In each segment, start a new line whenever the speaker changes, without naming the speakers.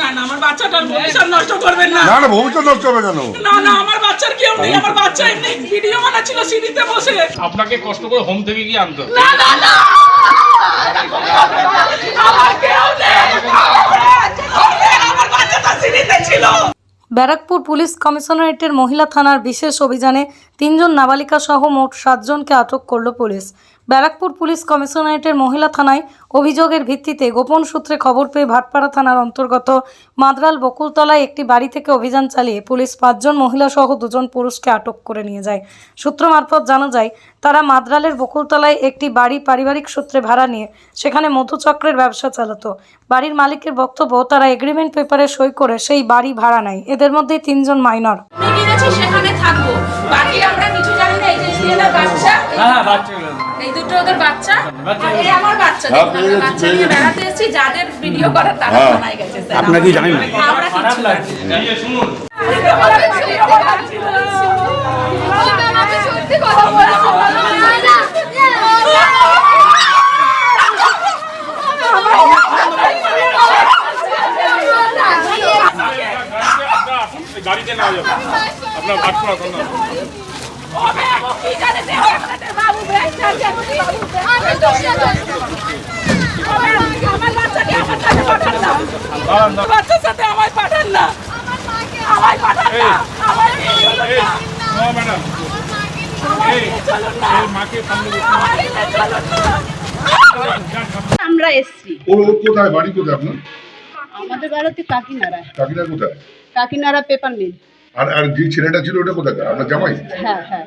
না না আমার বাচ্চাটার ভবিষ্যৎ নষ্ট করবেন না।
না না ভবিষ্যৎ নষ্ট হবে কেন?
না না আমার বাচ্চার কেউ নেই আমার বাচ্চা এমনি ভিডিও বানাচ্ছিল সিঁড়িতে বসে।
আপনাকে কষ্ট করে হোম থেকে গিয়ে আনতে
না না না! আমার কেউ নেই আমার বাচ্চাটা সিঁড়িতে ছিল।
ব্যারাকপুর পুলিশ কমিশনারেটের মহিলা থানার বিশেষ অভিযানে তিনজন নাবালিকা সহ মোট সাতজনকে আটক করল পুলিশ। ব্যারাকপুর পুলিশ কমিশনারেটের মহিলা থানায় অভিযোগের ভিত্তিতে গোপন সূত্রে খবর পেয়ে ভাটপাড়া থানার অন্তর্গত মাদ্রাল বকুলতলায় একটি বাড়ি থেকে অভিযান চালিয়ে পুলিশ পাঁচজন মহিলা সহ দুজন পুরুষকে আটক করে নিয়ে যায়। সূত্র মারফত জানা যায় তারা মাদ্রালের বকুলতলায় একটি বাড়ি পারিবারিক সূত্রে ভাড়া নিয়ে সেখানে মধুচক্রের ব্যবসা চালাতো। বাড়ির মালিকের বক্তব্য তারা এগ্রিমেন্ট পেপারে সই করে সেই বাড়ি ভাড়া নেয়। এদের মধ্যে তিনজন মাইনর।
সেখানে থাকব। বাকি আমরা কিছু জানি না এই যে বাচ্চা এই দুটো ওদের বাচ্চা আর এই আমার বাচ্চা
হ্যাঁ,
দেখুন, আমরা বাচ্চা নিয়ে বেড়াতে এসেছি যাদের ভিডিও করার তারা
হ্যাঁ।
থানায় গেছে স্যার।
আপনারা কি জানেন না?
আমরা কিচ্ছু জানি না।
শুনুন
সত্যি কথা
আপনার গাড়িতে যাবে থানা
কি জানে যে আপনাদের বাবু বেঁচে আছে, বাবু বেঁচে আছে। আমার বাচ্চাকে আমার কাছে পাঠান না
দাঁড়ান দাঁড়ান
বাচ্চার সাথে আমায় পাঠান না। আমায় পাঠান না। আমায় নিয়ে চলুন না।
No madam. এই এই মাকে সামনে
আমায় নিয়ে চলুন না।
আমরা এসছি।
কোথায়? বাড়ি কোথায় আপনার?
আমাদের বাড়িতে কাকিনাড়া।
কাকিনা কোথায়?
Kakinara paper mill.
আর আর যে ছেলেটা ছিল ওটা কোথায় আপনার জামাই?
হ্যাঁ হ্যাঁ।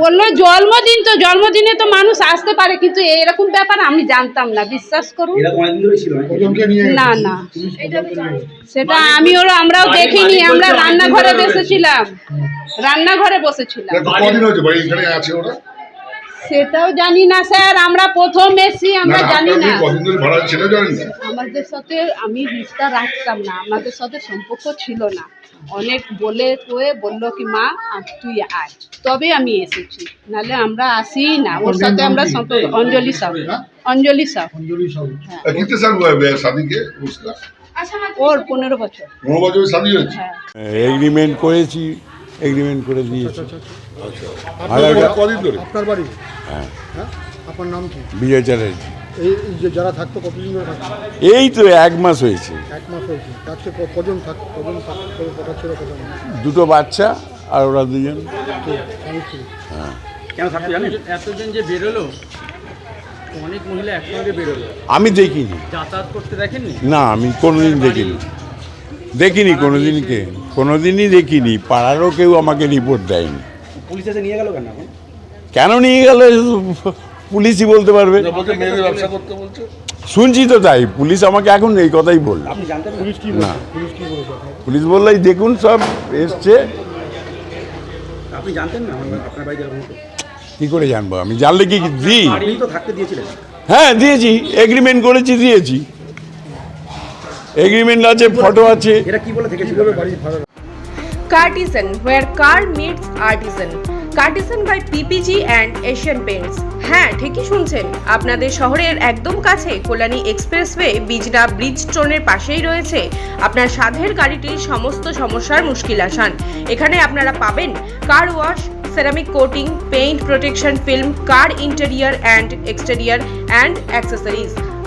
বলল জন্মদিন তো জন্মদিনে তো মানুষ আসতে পারে কিন্তু এরকম ব্যাপার আমি জানতাম না বিশ্বাস করুন। না না। সেটা আমি ওরা আমরাও দেখিনি আমরা রান্নাঘরে বসেছিলাম। রান্নাঘরে বসেছিলাম। সেটাও জানি না স্যার। আমরা প্রথম এসছি আমরা জানি না।
কতদিন ভাড়া ছিল জানি
আমাদের সাথে আমি রিস্তা রাখতাম না আমাদের সাথে সম্পর্ক ছিল না। অনেক বলে কয়ে বলল কি মা তুই আয়। তবে আমি এসেছি নালে আমরা আসি না। ওর সাথে আমরা সম্পর্ক হ্যাঁ? অঞ্জলি
সাউ। অঞ্জলি সাউ। অঞ্জলি সাউ। কিন্তু স্যার স্বামীকে
ওর পনেরো বছর।
পনেরো বছর স্বামী হয়েছে?
হ্যাঁ।
এগ্রিমেন্ট করেছি। এগ্রিমেন্ট করে দিয়েছি। আর
কদিন ধরে?
আপনার বাড়ি? হ্যাঁ। আপনার নাম কি?
বিজয় চ্যাটার্জি।
এই যে যারা থাকতো কতদিন ধরে থাকতো?
এই তো এক মাস হয়েছে।
এক মাস হয়েছে। তার কজন থাক কজন থাকতো কজন
দুটো বাচ্চা আর ওরা দুজন।
স্ত্রী।
কেন থাকতো জানেন?
এতজন যে বেরোলো অনেক মহিলা একসঙ্গে বেরোলো।
আমি দেখিনি।
যাতায়াত করতে দেখেননি?
না আমি কোনোদিন দেখিনি। দেখিনি কোনোদিনকে। কোনোদিনই দেখিনি। পাড়ারও কেউ আমাকে রিপোর্ট দেয়নি।
পুলিশ এসে নিয়ে গেল কেন
কেন নিয়ে গেল? পুলিশই বলতে পারবে।
বলছে মেয়েদের ব্যবসা করতে বলছে।
শুনছি তো তাই। পুলিশ আমাকে এখন এই কথাই বলল।
না?
পুলিশ
বলল দেখুন সব এসছে। কি করে জানব? আমি জানলে কি দিই হ্যাঁ দিয়েছি। এগ্রিমেন্ট করেছি দিয়েছি। এগ্রিমেন্ট আছে ফটো আছে।
এরা কি বলে থেকেছিল
বাড়ি ভাড়া
Cartisan, where car meets artisan. Cartisan by PPG and Asian Paints. হ্যাঁ ঠিকই শুনছেন। আপনাদের শহরের একদম কাছে কল্যাণী এক্সপ্রেসওয়ে বিজনা ব্রিজ স্টোনের পাশেই রয়েছে আপনার সাধের গাড়িটির সমস্ত সমস্যার মুশকিল আসান। এখানে আপনারা পাবেন car wash ceramic coating paint protection film car interior and exterior and accessories